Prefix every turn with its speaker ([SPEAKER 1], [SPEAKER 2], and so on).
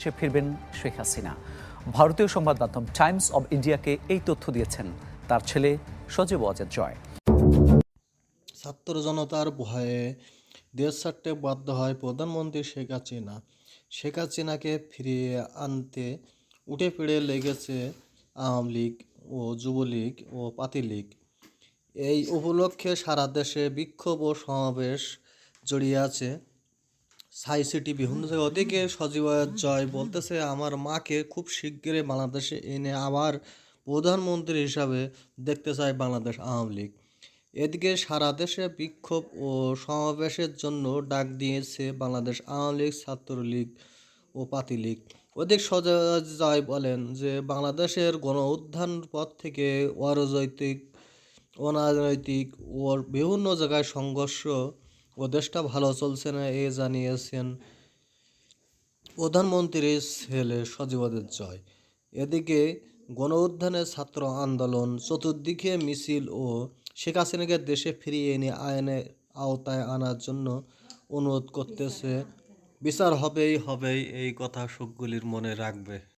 [SPEAKER 1] সে ফিরবেন শেখ হাসিনা। ভারতীয় সংবাদ মাধ্যম টাইমস অব ইন্ডিয়াকে এই তথ্য দিয়েছেন তার ছেলে সজীব অজেদ জয়।
[SPEAKER 2] ছাত্র জনতার ভয়ে দেশ ছাড়তে বাধ্য হয় প্রধানমন্ত্রী শেখ হাসিনা। শেখ হাসিনাকে ফিরিয়ে আনতে উঠে পড়ে লেগেছে আওয়ামী লীগ ও যুবলীগ ও পাতিলীগ এই উপলক্ষে সারা দেশে বিক্ষোভ ও সমাবেশ জড়িয়ে আছে সাই সিটি বিভিন্ন জায়গায় ওদিকে সজীব জয় বলতেছে, আমার মাকে খুব শিগগিরই বাংলাদেশে এনে আবার প্রধানমন্ত্রী হিসাবে দেখতে চায় বাংলাদেশ আওয়ামী লীগ। এদিকে সারা দেশে বিক্ষোভ ও সমাবেশের জন্য ডাক দিয়েছে বাংলাদেশ আওয়ামী লীগ, ছাত্রলীগ ও পাতি লীগ। ওদিক সজয় বলেন যে, বাংলাদেশের গণ পথ থেকে অরাজনৈতিক অনাজনৈতিক ও বিভিন্ন জায়গায় সংঘর্ষ ও দেশটা ভালো চলছে না, এ জানিয়েছেন প্রধানমন্ত্রীর ছেলে সজীবদের জয়। এদিকে গণ উত্থানের ছাত্র আন্দোলন চতুর্দিকে মিছিল ও শেখ হাসিনাকে দেশে ফিরিয়ে এনে আইনের আওতায় আনার জন্য অনুরোধ করতেছে। বিচার হবেই হবেই এই কথা সুখগুলির মনে রাখবে।